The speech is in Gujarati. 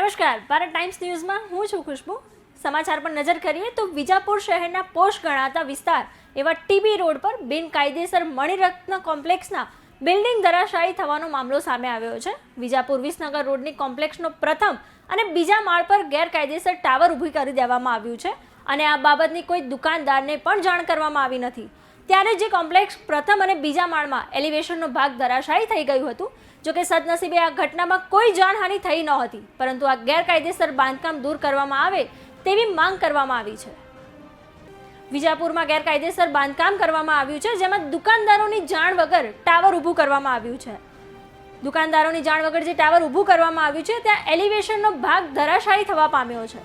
નમસ્કાર. ભારત ટાઈમ્સ ન્યૂઝમાં હું છું ખુશ્બુ. સમાચાર પર નજર કરીએ તો વિજાપુર શહેરના પોષ ગણાતા વિસ્તાર એવા ટીબી રોડ પર બિનકાયદેસર મણિરત્ન કોમ્પ્લેક્સના બિલ્ડિંગ ધરાશાયી થવાનો મામલો સામે આવ્યો છે. વિજાપુર વિસનગર રોડની કોમ્પ્લેક્સનો પ્રથમ અને બીજા માળ પર ગેરકાયદેસર ટાવર ઊભી કરી દેવામાં આવ્યું છે અને આ બાબતની કોઈ દુકાનદારને પણ જાણ કરવામાં આવી નથી. ત્યારે જે કોમ્પ્લેક્સ પ્રથમ અને બીજા માળમાં એલિવેશનનો ભાગ ધરાશાયી થઈ ગયું હતું જોકે સદનસીબે આ ઘટનામાં કોઈ જાનહાનિ થઈ નહોતી, પરંતુ આ ગેરકાયદેસર બાંધકામ દૂર કરવામાં આવે તેવી માંગ કરવામાં આવી છે. વિજાપુરમાં ગેરકાયદેસર બાંધકામ કરવામાં આવ્યું છે, જેમાં દુકાનદારોની જાણ વગર ટાવર ઊભું કરવામાં આવ્યું છે. દુકાનદારોની જાણ વગર જે ટાવર ઊભું કરવામાં આવ્યું છે, ત્યાં એલિવેશનનો ભાગ ધરાશાયી થવા પામ્યો છે.